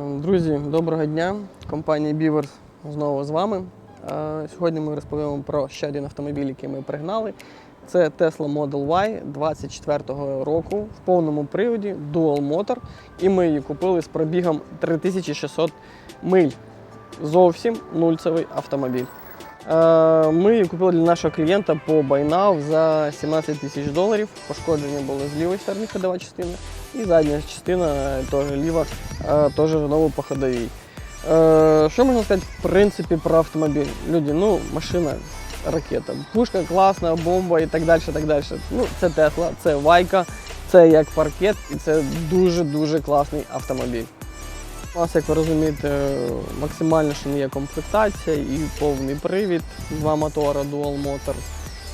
Друзі, доброго дня! Компанія Beavers знову з вами. Е, Сьогодні ми розповімо про ще один автомобіль, який ми пригнали. Це Tesla Model Y 24-го року в повному приводі Dual Motor. І ми її купили з пробігом 3600 миль. Зовсім нульцевий автомобіль. Е, Ми її купили для нашого клієнта по Buy Now за 17 тисяч доларів. Пошкодження було з лівої сторони ходова частина. І задня частина е, теж ліва, е, теж знову по. Е, Що можна сказати в принципі про автомобіль? Люди, ну, машина ракета. Пушка класна, бомба і так далі. так далі. Ну, Це Тесла, це Вайка, це як паркет, і це дуже-дуже класний автомобіль. У нас, як ви розумієте, максимально що не є комплектація і повний привід, два мотора Dual Motor,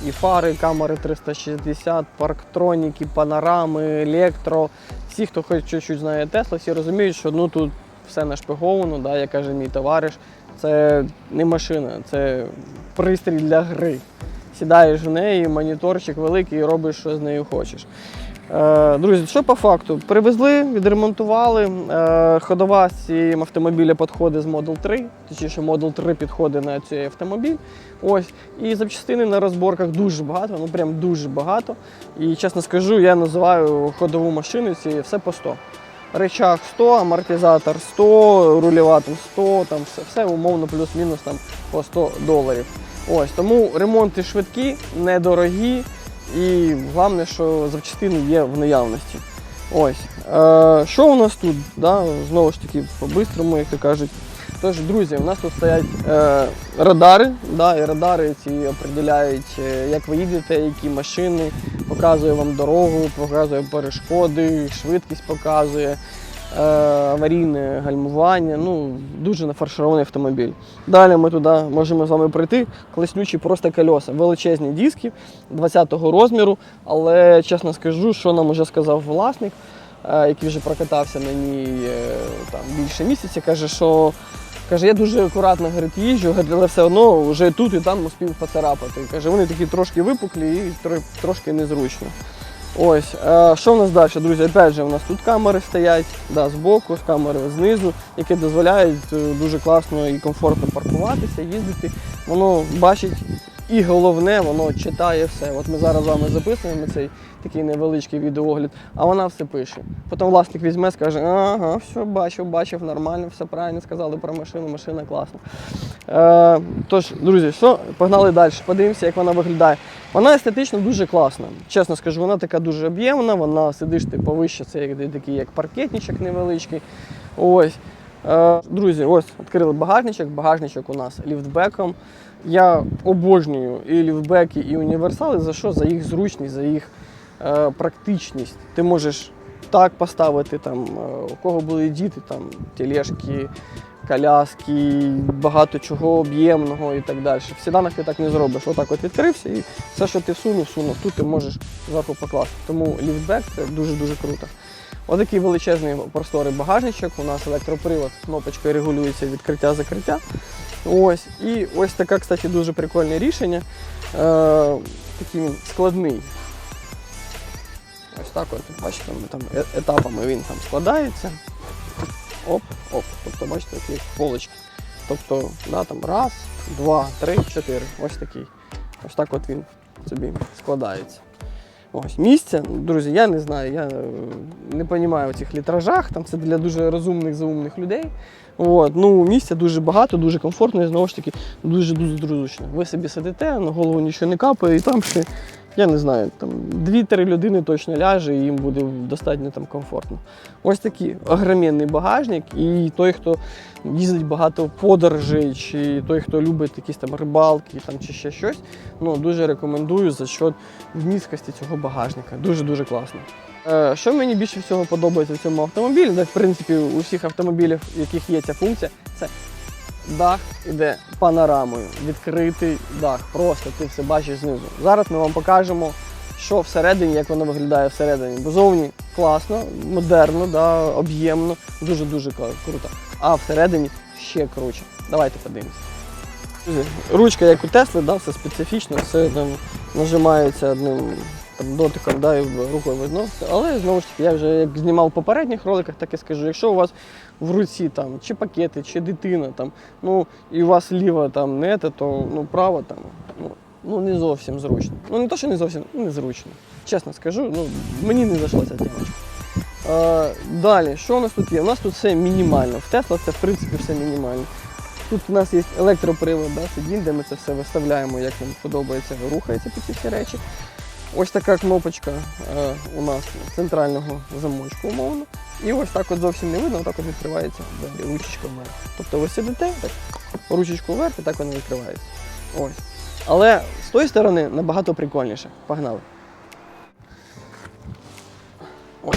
і фари, камери 360, парктроніки, панорами, електро. Всі, хто хоч чуть-чуть знає Тесла, всі розуміють, що ну, тут все нашпиговано, да, як каже мій товариш. Це не машина, це пристрій для гри. Сідаєш в неї, моніторчик великий і робиш, що з нею хочеш. Е, Друзі, що по факту? Привезли, відремонтували. Е, Ходова з цієї автомобіля підходить з Model 3, точніше Model 3 підходить на цей автомобіль. Ось. І запчастини на розборках дуже багато, ну прям дуже багато. І чесно скажу, я називаю ходову машину цієї все по 100. Речах 100, амортизатор 100, рульова там 100, там все, все умовно плюс-мінус там по 100 доларів. Ось тому ремонти швидкі, недорогі. І головне, що запчастини є в наявності. Ось. Е, що у нас тут? Да? Знову ж таки, по-бистрому, як то кажуть. Тож, друзі, у нас тут стоять е, радари, да, і радари ці определяють, е, як ви їдете, які машини, показує вам дорогу, показує перешкоди, швидкість показує, аварійне гальмування. Ну, дуже нафарширований автомобіль. Далі ми туди можемо з вами пройти. Класнючі просто кольоса, величезні диски 20-го розміру, але чесно скажу, що нам вже сказав власник, е, який вже прокатався на ній е, там, більше місяця, каже, що. Каже, я дуже акуратно говорить, їжджу, але все одно вже тут і там успів поцарапати. Каже, вони такі трошки випуклі і трошки незручно. Ось, е, що в нас далі, друзі? Опять же, у нас тут камери стоять, да, збоку, з камери знизу, які дозволяють е, дуже класно і комфортно паркуватися, їздити. Воно бачить і головне, воно читає все. От ми зараз з вами записуємо цей такий невеличкий відеоогляд, а вона все пише. Потім власник візьме, скаже, ага, все, бачив, бачив, нормально, все правильно сказали про машину, машина класна. Е, тож, друзі, що, погнали далі, подивимося, як вона виглядає. Вона естетично дуже класна. Чесно скажу, вона така дуже об'ємна, вона сидиш ти повище, це як, такий як паркетничок невеличкий. Ось. Е, друзі, ось відкрили багажничок. Багажничок у нас ліфтбеком. Я обожнюю і ліфтбеки, і універсали. За що? За їх зручність, за їх е, практичність. Ти можеш так поставити, там, е, у кого були діти, там, тележки, коляски, багато чого об'ємного і так далі. В седанах ти так не зробиш. Отак от відкрився і все, що ти всунув, всунув. Тут ти можеш зверху покласти. Тому ліфтбек це дуже-дуже круто. Отакий величезний просторий багажничок. У нас електропривод, кнопочкою регулюється відкриття-закриття. Ось. І ось таке, кстати, дуже прикольне рішення. Е, такий він складний. Ось так от, бачите, там е- етапами він там складається. Оп, оп. Тобто, бачите, такі полочки. Тобто, да, там раз, два, три, чотири. Ось такий. Ось так от він собі складається. Ось місця, друзі, я не знаю, я е, не розумію цих літражах, там це для дуже розумних, заумних людей. От, ну, місця дуже багато, дуже комфортно і знову ж таки дуже дуже зручно. Ви собі сидите, на голову нічого не капає, і там ще, я не знаю, там 2-3 людини точно ляже, і їм буде достатньо там комфортно. Ось такий огроменний багажник, і той, хто їздить багато в подорожей, чи той, хто любить якісь там рибалки там, чи ще щось, ну, дуже рекомендую за счет вмісткості цього багажника. Дуже-дуже класно. Е, Що мені більше всього подобається в цьому автомобілі, де в принципі у всіх автомобілів, у яких є ця функція, це дах іде панорамою. Відкритий дах. Просто ти все бачиш знизу. Зараз ми вам покажемо, що всередині, як воно виглядає всередині. Бо зовні класно, модерно, да, об'ємно, дуже-дуже круто. А всередині ще круче. Давайте подивимося. Ручка, як у Тесли, да, все специфічно, все там нажимається одним там, дотиком да, і рукою відносити. Але знову ж таки, я вже як знімав в попередніх роликах, так і скажу, якщо у вас в руці там, чи пакети, чи дитина, там, ну, і у вас ліва там не те, то ну, право там, ну, ну не зовсім зручно. Ну не то, що не зовсім, ну, незручно. Чесно скажу, ну, мені не зайшла ця темочка. Е, далі, що у нас тут є? У нас тут все мінімально. В Тесла це в принципі все мінімально. Тут у нас є електропривод, да, сидінь, де ми це все виставляємо, як нам подобається, рухається під ці всі речі. Ось така кнопочка е, у нас центрального замочку, умовно. І ось так от зовсім не видно, отак от відкривається далі, ручечка вверх. Тобто ви сидите, так, ручечку вверх і так вона відкривається. Ось. Але з тої сторони набагато прикольніше. Погнали. О.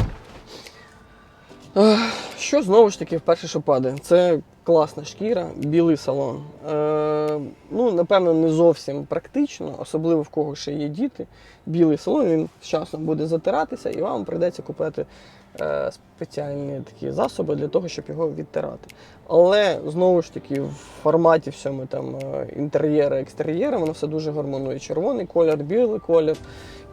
Ех, Що знову ж таки вперше, що падає? Це класна шкіра, білий салон. Е, ну, напевно, не зовсім практично, особливо в кого ще є діти. Білий салон він з часом буде затиратися, і вам прийдеться купити е, спеціальні такі засоби для того, щоб його відтирати. Але знову ж таки, в форматі всьому там е, інтер'єра, екстер'єра, воно все дуже гармонує. Червоний колір, білий колір,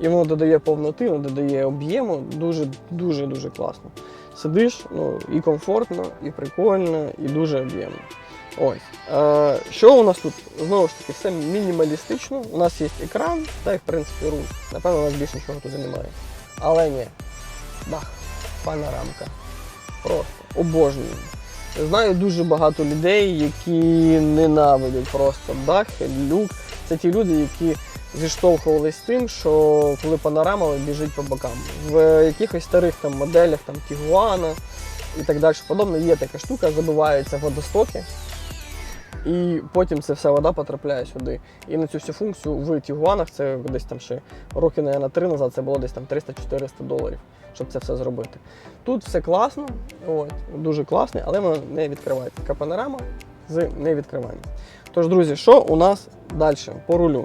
і воно додає повноти, воно додає об'єму. Дуже, дуже, дуже класно сидиш, ну і комфортно, і прикольно, і дуже об'ємно. Ось. Е, що у нас тут? Знову ж таки, все мінімалістично. У нас є екран, та й в принципі руль. Напевно, у нас більше нічого тут немає. Але ні. Дах, панорамка. Просто обожнюю. Знаю дуже багато людей, які ненавидять просто дах, люк. Це ті люди, які зіштовхувалися з тим, що коли панорама біжить по бокам. В якихось старих там моделях, там Тігуана і так далі подобне, є така штука, забиваються водостоки. І потім ця вся вода потрапляє сюди. І на цю всю функцію в Тігуанах, це десь там ще роки, на три назад, це було десь там 300-400 доларів, щоб це все зробити. Тут все класно, от, дуже класно, але воно не відкривається. Така панорама з невідкриванням. Тож, друзі, що у нас далі по рулю?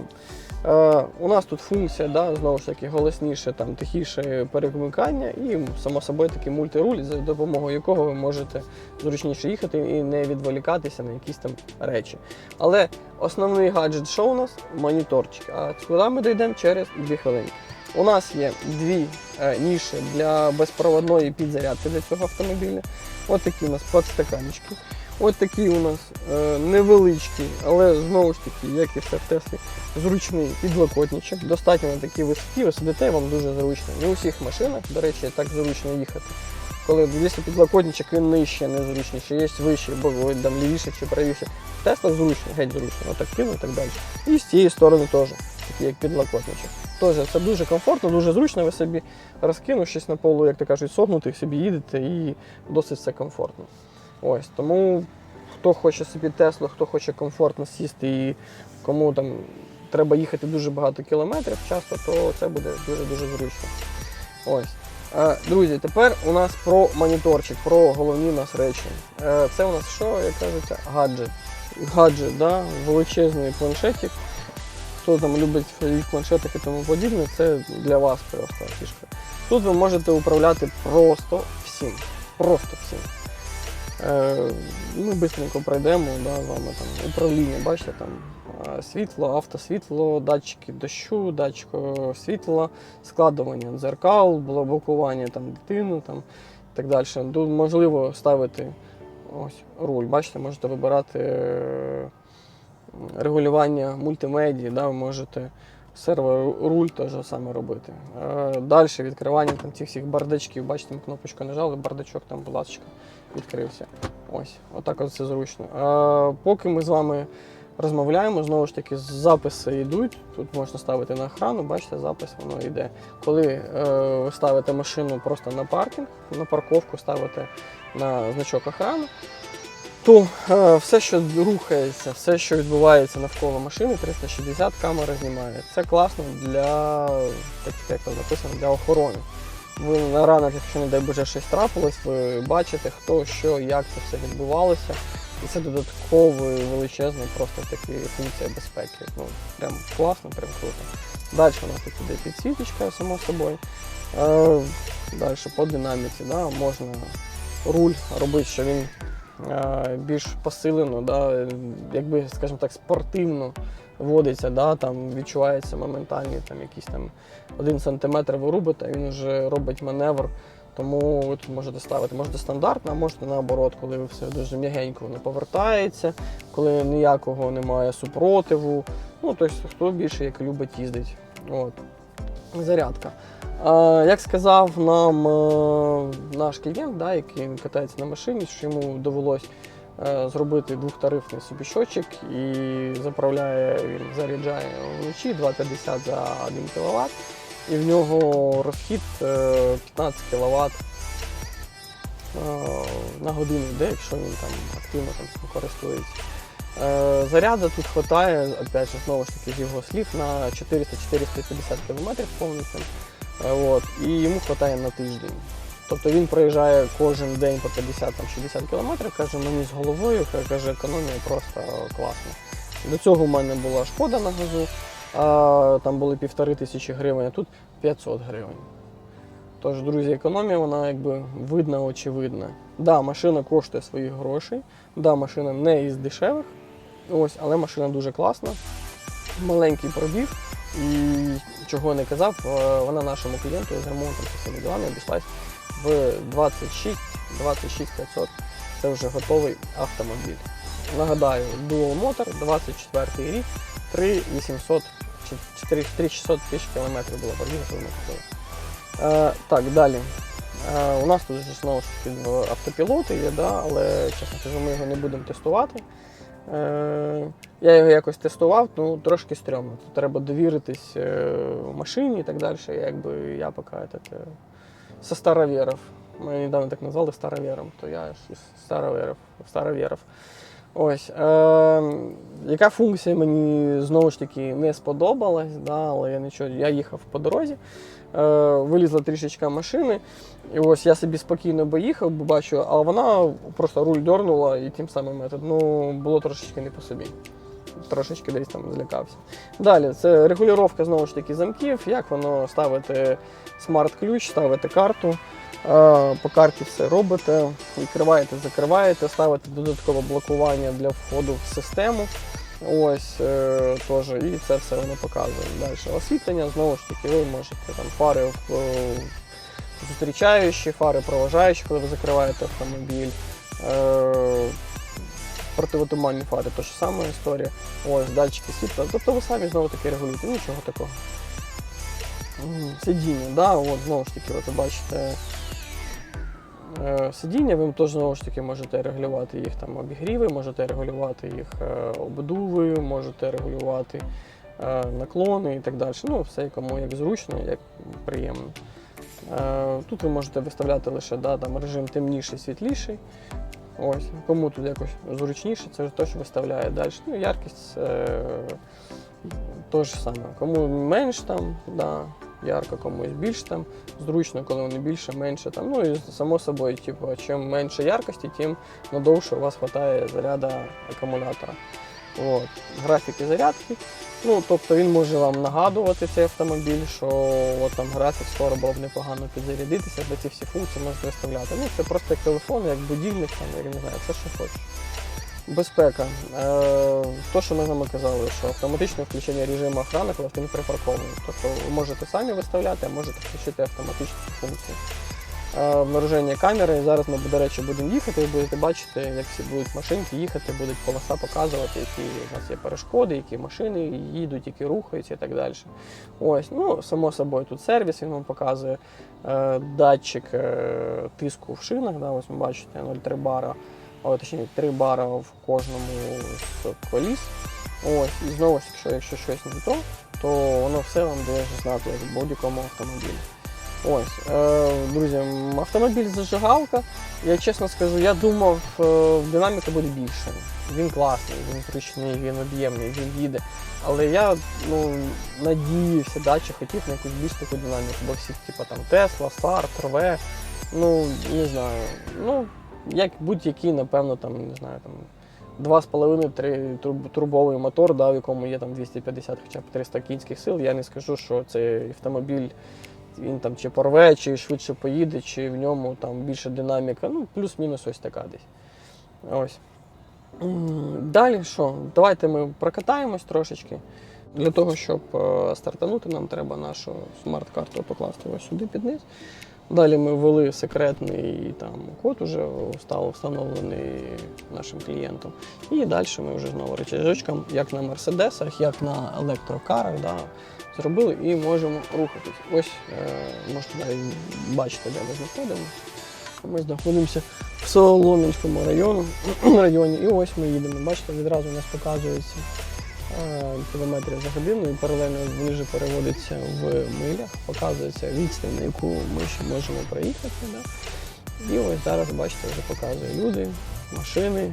Е, у нас тут функція, да, знову ж таки, голосніше, там, тихіше перемикання і, само собою, такий мультируль, за допомогою якого ви можете зручніше їхати і не відволікатися на якісь там речі. Але основний гаджет, що у нас? Моніторчик. А куди ми дійдемо через 2 хвилини. У нас є дві е, ніші для безпроводної підзарядки для цього автомобіля. Ось такі у нас подстаканчики. Ось такий у нас е, невеличкий, але знову ж таки, як і все в Теслі, зручний підлокотничок. Достатньо на такій висоті, ви сидите, вам дуже зручно. Не у всіх машинах, до речі, так зручно їхати. Коли якщо підлокотничок він нижче, незручніше, є вище, бо там лівіше чи правіше. Тесла зручно, геть зручно, отак кинув і так далі. І з цієї сторони теж, такий як підлокотничок. Теж це дуже комфортно, дуже зручно, ви собі розкинувшись на полу, як то кажуть, согнутих, собі їдете і досить все комфортно. Ось тому хто хоче собі Теслу, хто хоче комфортно сісти і кому там треба їхати дуже багато кілометрів часто, то це буде дуже-дуже зручно. Ось. Е, Друзі, тепер у нас про моніторчик, про головні у нас речі. Е, Це у нас що, як кажеться, гаджет. Гаджет, да? величезний планшетик. Хто там любить в планшетах і тому подібне, це для вас просто фішка. Тут ви можете управляти просто всім. Просто всім. Е, Ми швидко пройдемо да, вами там управління, бачите, там е, світло, автосвітло, датчики дощу, датчик е, світла, складування дзеркал, блокування там, дитини там, і так далі. Тут можливо ставити ось руль. Бачите, можете вибирати е, регулювання мультимедії, да, ви можете сервер руль теж саме робити. Е, Далі відкривання там цих всіх бардачків. Бачите, кнопочку нажали, бардачок там, будь ласка, відкрився. Ось, отак от це зручно. Е, Поки ми з вами розмовляємо, знову ж таки, записи йдуть. Тут можна ставити на охрану, бачите, запис воно йде. Коли е, ви ставите машину просто на паркінг, на парковку ставите на значок охрани, то е, все, що рухається, все, що відбувається навколо машини, 360 камера знімає. Це класно для, так як там написано, для охорони. Ви на ранок, якщо не дай Боже щось трапилось, ви бачите, хто, що, як це все відбувалося. І це додатково величезна просто такі функція безпеки. Ну, прям класно, прям круто. Далі у нас тут іде підсвіточка, само собою. Е, далі по динаміці, да, можна руль робити, що він е, більш посилено, да, якби, скажімо так, спортивно водиться, да, там відчувається моментальні там якісь там один сантиметр ви він вже робить маневр. Тому ви тут можете ставити, можете стандартно, а можете наоборот, коли все дуже м'ягенько воно повертається, коли ніякого немає супротиву. Ну, тобто, хто більше як любить їздить. От. Зарядка. А, як сказав нам е, наш клієнт, да, який катається на машині, що йому довелось зробити двохтарифний собі щочик і заправляє, він заряджає вночі 2,50 за 1 кВт. І в нього розхід е, 15 кВт на годину йде, якщо він там активно там, користується. Е, Заряду тут вистачає, опять же, знову ж таки, з його слів, на 400-450 км повністю. Е, і йому вистачає на тиждень. Тобто він проїжджає кожен день по 50-60 км, каже, мені з головою, каже, економія просто класна. До цього в мене була шкода на газу, а, там були півтори тисячі гривень, а тут 500 гривень. Тож, друзі, економія, вона якби видна, очевидна. Да, машина коштує своїх грошей, да, машина не із дешевих, ось, але машина дуже класна, маленький пробіг. І чого не казав, е, вона нашому клієнту з ремонтом та всіми ділами обійшлась в 26 26 500. Це вже готовий автомобіль. Нагадаю, Dual Motor, 24 рік, 3800 чи 4600 тисяч кілометрів було пробігу. Е, так, далі. Е, у нас тут знову ж таки автопілоти є, да, але чесно кажу, ми його не будемо тестувати. Е, я його якось тестував, ну трошки стрьомно. Треба довіритись е, машині і так далі. Якби я поки этот, е, со староверов. Мене недавно так назвали старовером, то я ж із староверов. Ось. Е, яка функція мені знову ж таки не сподобалась, да, але я нічого, я їхав по дорозі, е, вилізла трішечка машини, і ось я собі спокійно би їхав, бо бачу, а вона просто руль дернула і тим самим метод. Ну, було трошечки не по собі. Трошечки десь там злякався. Далі, це регулювання знову ж таки замків, як воно ставити смарт-ключ, ставити карту. По карті все робите, відкриваєте, закриваєте, ставите додаткове блокування для входу в систему. Ось е, теж, і це все воно показує. Далі освітлення, знову ж таки, ви можете там фари е, зустрічаючі, фари проважаючі, коли ви закриваєте автомобіль. Е, Противотуманні фари, то ж сама історія. Ось, датчики світла. Тобто ви самі знову таки регулюєте, нічого такого. Сидіння, да, от знову ж таки, ви бачите е, сидіння, ви теж знову ж таки можете регулювати їх там обігріви, можете регулювати їх е, обдуви, можете регулювати е, наклони і так далі. Ну, все кому як зручно, як приємно. Тут ви можете виставляти лише да, там, режим темніший, світліший. Ось, кому тут якось зручніше, це вже те, що виставляє далі. Ну, яркість е, то саме. Кому менш там, да, ярко, комусь більш там, зручно, коли вони більше, менше там. Ну і само собою, типу, чим менше яркості, тим надовше у вас вистачає заряду акумулятора. От. Графіки зарядки. Ну, тобто він може вам нагадувати цей автомобіль, що от там графік скоро було б непогано підзарядитися, бо ці всі функції можете виставляти. Ну, це просто як телефон, як будильник, там, я не знаю, все, що хочеш. Безпека. Е, то, що ми з вами казали, що автоматичне включення режиму охорони, коли автомобіль припаркований. Тобто ви можете самі виставляти, а можете включити автоматичну функцію. Е, Обнаруження камери. Зараз ми, до речі, будемо їхати, і будете бачити, як всі будуть машинки їхати, будуть полоса показувати, які у нас є перешкоди, які машини їдуть, які рухаються і так далі. Ось, ну, само собою, тут сервіс, він вам показує е, датчик е, тиску в шинах. Да, ось ви бачите 0,3 бара, о, точніше 3 бара в кожному з коліс. Ось, і знову таки, якщо щось не то, то воно все вам дає знати, в будь-якому автомобілі. Ось, е, друзі, автомобіль зажигалка. Я чесно скажу, я думав, е, динаміка буде більше. Він класний, він зручний, він об'ємний, він їде. Але я ну, надіявся, да, чи хотів на якусь більш таку динаміку, бо всіх, типу там Тесла, Старт, Рве, ну не знаю. Ну, як будь-який, напевно, там, не знаю, там 2,5-3 турб- турбовий мотор, да, в якому є там 250 хоча б 300 кінських сил. Я не скажу, що цей автомобіль він там чи порве, чи швидше поїде, чи в ньому там більше динаміка. Ну, плюс-мінус ось така десь. Ось. Далі що? Давайте ми прокатаємось трошечки. Для того, щоб е, стартанути, нам треба нашу смарт-карту покласти ось сюди під низ. Далі ми ввели секретний там код, уже став встановлений нашим клієнтом. І далі ми вже знову речажочком, як на мерседесах, як на електрокарах, да, зробили і можемо рухатись. Ось е, можете навіть бачити, де ми знаходимося. Ми знаходимося в Солом'янському району, районі, і ось ми їдемо. Бачите, відразу у нас показується е, кілометрів за годину і паралельно ближе переводиться в милях, показується відстань, на яку ми ще можемо проїхати. Да? І ось зараз, бачите, вже показує люди, машини.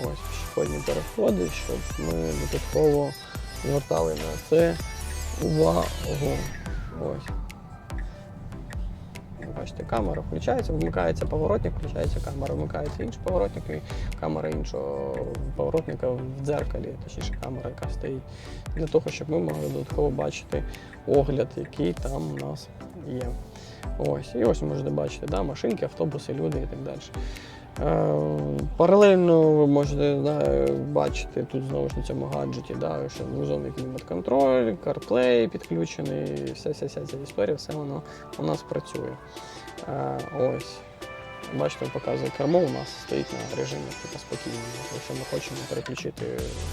Ось пішохідні переходи, щоб ми додатково звертали на це увагу. Ось. Бачите, камера включається, вмикається поворотник, включається камера, вмикається інший поворотник і камера іншого поворотника в дзеркалі, точніше камера, яка стоїть, для того, щоб ми могли додатково бачити огляд, який там у нас є. Ось, і ось можете бачити, да, машинки, автобуси, люди і так далі. Е, Паралельно ви можете да, бачити тут знову ж на цьому гаджеті, да, що вузовний клімат-контроль, CarPlay підключений, вся вся вся ця історія, все воно у нас працює. Е, Ось. Бачите, показує кермо у нас стоїть на режимі типу, спокійному. Якщо ми хочемо переключити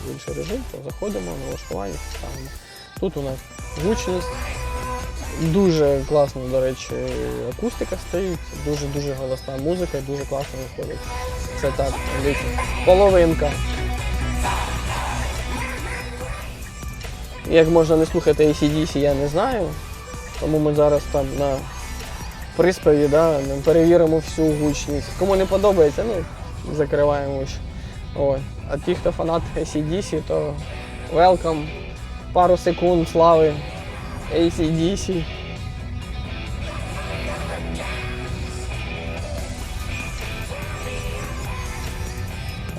в інший режим, то заходимо на налаштування, ставимо. Тут у нас гучність, Дуже класно, до речі, акустика стоїть, дуже-дуже голосна музика і дуже класно виходить. Це так, дивіться, половинка. Як можна не слухати ACDC, я не знаю. Тому ми зараз там на приспіві да, перевіримо всю гучність. Кому не подобається, ну, закриваємо. Ой. А ті, хто фанат ACDC, то welcome. Пару секунд слави ACDC.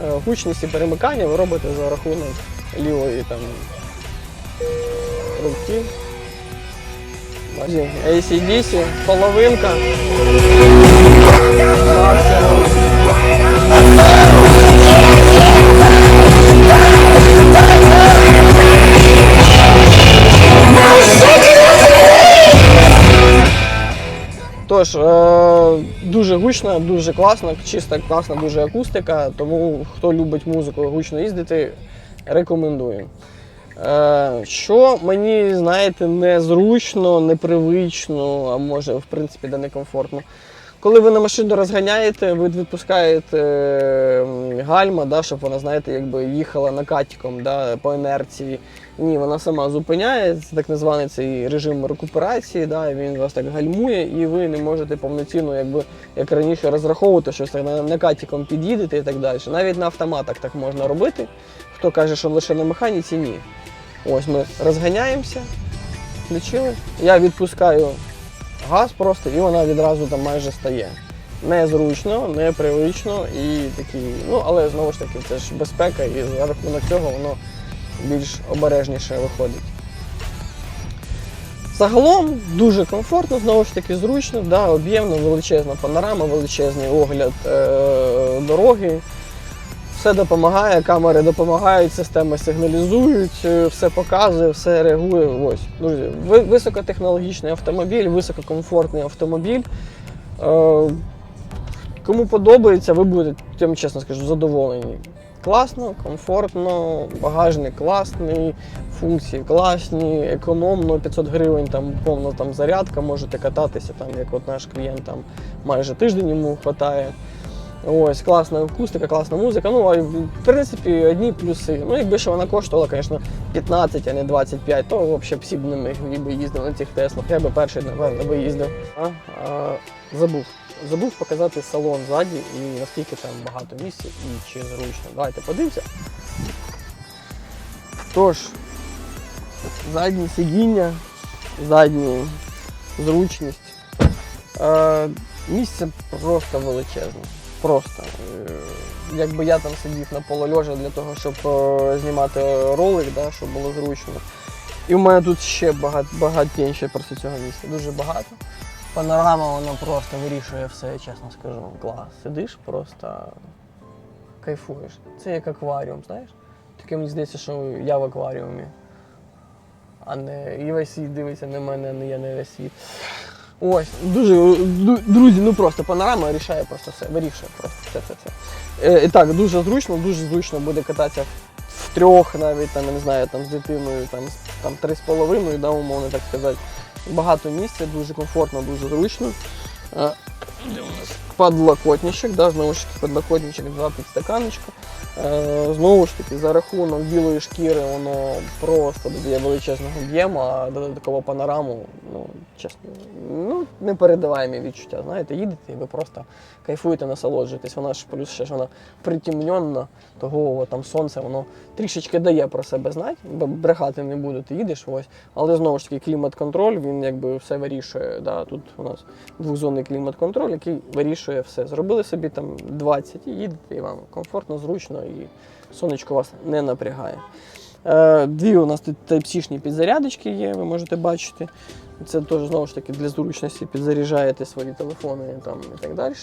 Е, і перемикання ви робите за рахунок лівої там руки. ACDC, половинка. Тож, е, дуже гучно, дуже класно, чиста, класна, дуже акустика. Тому хто любить музику гучно їздити, рекомендую. Е, що мені, знаєте, незручно, непривично, а може, в принципі, де некомфортно. Коли ви на машину розганяєте, ви відпускаєте гальма, да, щоб вона, знаєте, якби їхала накатиком да, по інерції. Ні, вона сама зупиняється, так званий цей режим рекуперації, да, він вас так гальмує, і ви не можете повноцінно, якби, як раніше, розраховувати, що на- накатиком під'їдете і так далі. Навіть на автоматах так можна робити. Хто каже, що лише на механіці, ні. Ось ми розганяємося, включили. Я відпускаю газ просто, і вона відразу там майже стає. Незручно, непривично і такий. Ну, але знову ж таки, це ж безпека, і за рахунок цього воно більш обережніше виходить. Загалом дуже комфортно, знову ж таки, зручно, да, об'ємно, величезна панорама, величезний огляд е- дороги. Все допомагає, камери допомагають, системи сигналізують, е, все показує, все реагує. Ось, друзі, високотехнологічний автомобіль, висококомфортний автомобіль. Е, Кому подобається, ви будете, вам чесно скажу, задоволені. Класно, комфортно, багажник класний, функції класні, економно, 500 гривень, там повна там зарядка, можете кататися, там, як от наш клієнт там майже тиждень йому вистачає. Ось, класна акустика, класна музика. Ну, а в принципі, одні плюси. Ну, якби ще вона коштувала, звісно, 15, а не 25, то взагалі всі б не ми би їздили на цих Теслах. Я би перший, напевно, би їздив. А, а, забув. Забув показати салон ззаді і наскільки там багато місця і чи зручно. Давайте подивимося. Тож, заднє сидіння, задня зручність. Е, місце просто величезне. Просто. Е, якби я там сидів на полольожа для того, щоб е, знімати ролик, да, щоб було зручно. І в мене тут ще багато, багатеньше просто цього місця. Дуже багато. Панорама вона просто вирішує все, чесно скажу. Клас. Сидиш просто кайфуєш. Це як акваріум, знаєш? Таке мені здається, що я в акваріумі. А не і весь світ дивиться на мене, а не я не весь світ. Ось, дуже, друзі, ну просто панорама рішає просто все, вирішує просто все, все, все. Е, і так, дуже зручно, дуже зручно буде кататися в трьох навіть, там, я не знаю, там з дитиною, там, там три з половиною, да, умовно так сказати. Багато місця, дуже комфортно, дуже зручно. Е, де у нас Подлокотничок, да, знову ж таки, подлокотничок, два підстаканочка. Е, знову ж таки, за рахунок білої шкіри воно просто додає величезного об'єму, а додатково панораму, ну, чесно, ну, непередаваємі відчуття. Знаєте, їдете і ви просто кайфуєте, насолоджуєтесь. Вона ж плюс ще ж вона притемненна, того там сонце, воно трішечки дає про себе знати, бо брехати не буду, ти їдеш ось. Але знову ж таки клімат-контроль, він якби все вирішує. Да? Тут у нас двохзонний клімат-контроль, який вирішує все. Зробили собі там 20 і їдете, і вам комфортно, зручно, і сонечко вас не напрягає. Е, Дві у нас тут Type-C-шні підзарядочки є, ви можете бачити. Це теж знову ж таки для зручності підзаряджаєте свої телефони там, і так далі.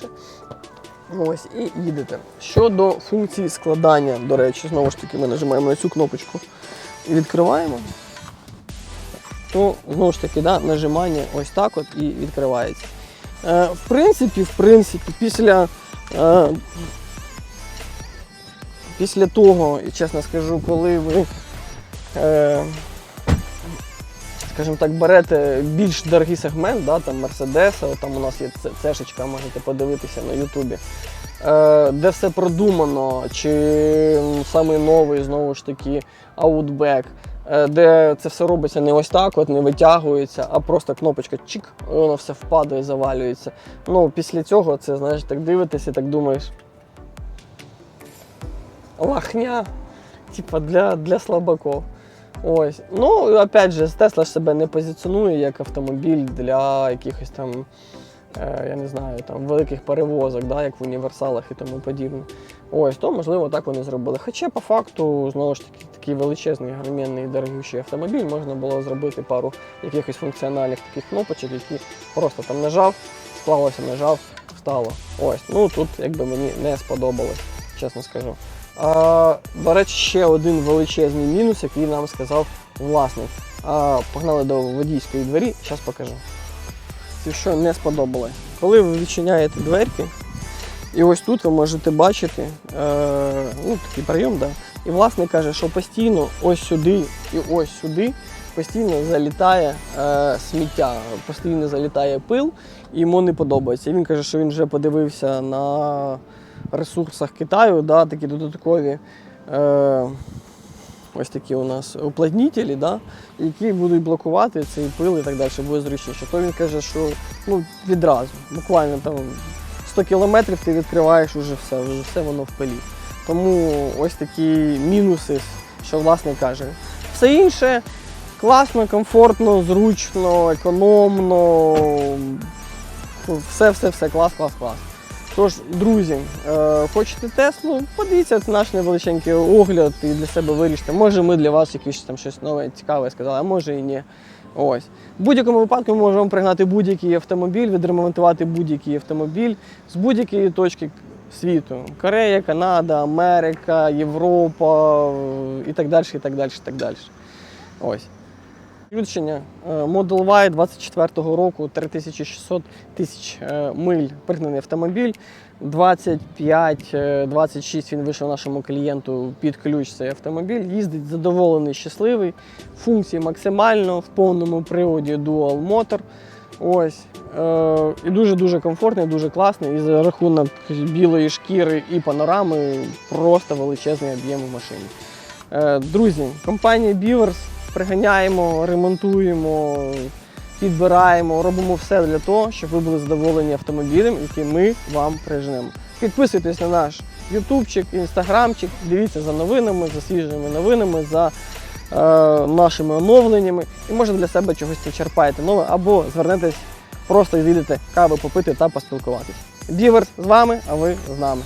Ось, і їдете. Щодо функції складання, до речі, знову ж таки, ми нажимаємо на цю кнопочку і відкриваємо. То знову ж таки, да, нажимання ось так от і відкривається. Е, в принципі, в принципі, після, е, після того, і чесно скажу, коли ви, е, скажімо так, берете більш дорогий сегмент, да, там Мерседеса, там у нас є цешечка, можете подивитися на Ютубі. Де все продумано, чи самий новий, знову ж таки, е, де це все робиться не ось так, от не витягується, а просто кнопочка чик, і воно все впадає, завалюється. Ну, після цього це, знаєш, так дивитися і так думаєш. Лахня, типа для, для слабаков. Ось. Ну, опять же, Tesla ж себе не позиціонує як автомобіль для якихось там, е, я не знаю, там великих перевозок, да, як в універсалах і тому подібне. Ось, то можливо так вони зробили. Хоча по факту, знову ж таки, такий величезний, громінний, дорогущий автомобіль можна було зробити пару якихось функціональних таких кнопочок, які просто там нажав, склалося, нажав, встало. Ось, ну тут якби мені не сподобалось, чесно скажу. А, до речі, ще один величезний мінус, який нам сказав власник. А, погнали до водійської двері, зараз покажу. Це що не сподобалось. Коли ви відчиняєте дверки, і ось тут ви можете бачити е, ну, такий прийом, да. і власник каже, що постійно ось сюди і ось сюди постійно залітає е, сміття, постійно залітає пил, і йому не подобається. І він каже, що він вже подивився на ресурсах Китаю, да, такі додаткові. Е, Ось такі у нас уплотнітелі, да, які будуть блокувати цей пил і так далі, буде зручніше. То він каже, що ну, відразу, буквально там 100 кілометрів ти відкриваєш уже все, вже все воно в пилі. Тому ось такі мінуси, що власник каже. Все інше класно, комфортно, зручно, економно. Все, все, все, клас, клас, клас. Тож, друзі, е, хочете Теслу, подивіться наш невеличенький огляд і для себе вирішите. Може ми для вас якесь там щось нове, цікаве сказали, а може і ні. Ось. В будь-якому випадку ми можемо пригнати будь-який автомобіль, відремонтувати будь-який автомобіль з будь-якої точки світу. Корея, Канада, Америка, Європа і так далі, і так далі, і так далі. Ось. Включення е, Model Y 24-го року 3600 тисяч е, миль пригнаний автомобіль. 25-26 він вийшов нашому клієнту під ключ цей автомобіль. Їздить задоволений, щасливий. Функції максимально в повному приводі Dual Motor. Ось. Е, і дуже-дуже комфортний, дуже класний. І за рахунок білої шкіри і панорами просто величезний об'єм в машині. Е, Друзі, компанія Beavers приганяємо, ремонтуємо, підбираємо, робимо все для того, щоб ви були задоволені автомобілем, який ми вам приженемо. Підписуйтесь на наш ютубчик, інстаграмчик, дивіться за новинами, за свіжими новинами, за е, нашими оновленнями. І може для себе чогось почерпаєте нове, або звернетесь, просто зійдете кави попити та поспілкуватись. Біверс з вами, а ви з нами.